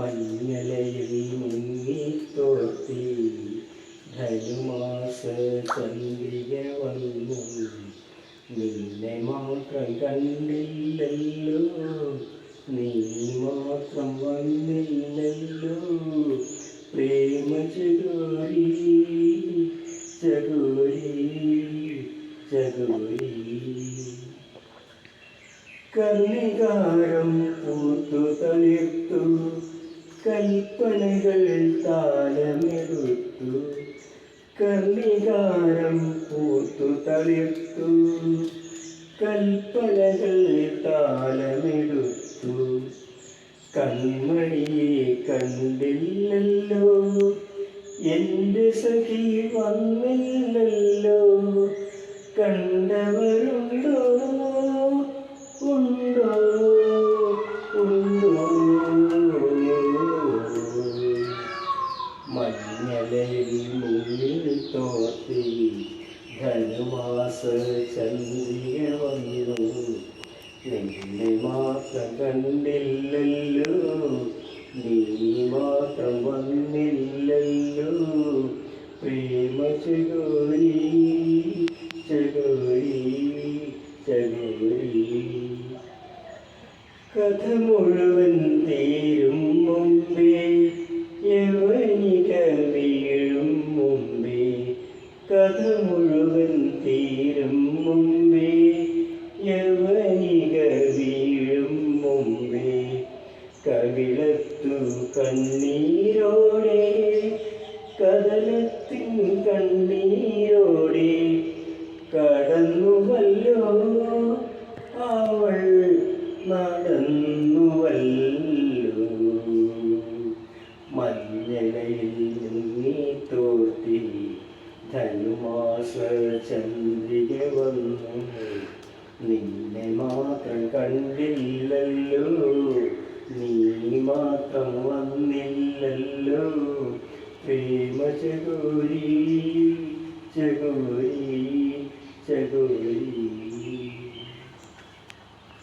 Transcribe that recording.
മഞ്ഞലയിൽ മുങ്ങി തോർത്തി ധനുമാസ ചന്ദ്രിക വന്നു നിന്നെ മാത്രം കണ്ടില്ലല്ലോ. നീ മാത്രം വന്നില്ലല്ലോ. പ്രേമ ചകോരി ചകോരി ചകോരി കന്നികാരം പൂത്തു തളിർത്തു. കൽപ്പനകൾ താലമെടുത്തു കർണികാരം പൂത്തു തളിർത്തു. കൽപ്പനകൾ താലമെടുത്തു കൺമണിയെ കണ്ടില്ലല്ലോ. എന്റെ സഖി വന്നില്ലല്ലോ. കണ്ടവരുണ്ടോ? ധനുമാസ ചന്ദ്രിക വന്നു നിന്നെ മാത്രം കണ്ടില്ലല്ലോ നീ മാത്രം വന്നില്ലല്ലോ പ്രേമ ചകോരി ചകോരി ചകോരി കഥ മുഴുവൻ കഥ മുഴുവൻ തീരും മുമ്പേ യവനിക വീഴും മുമ്പേ. കവിളത്തു കണ്ണീരോടെ കടലത്തിൻ കണ്ണീരോടെ കടന്നുവല്ലോ അവൾ നടന്നുവല്ലോ. ചന്ദ്രിക വന്നു നിന്നെ മാത്രം കണ്ടില്ലല്ലോ. നീ മാത്രം വന്നില്ലല്ലോ. പ്രേമ ചകോരി ചകോരി ചകോരി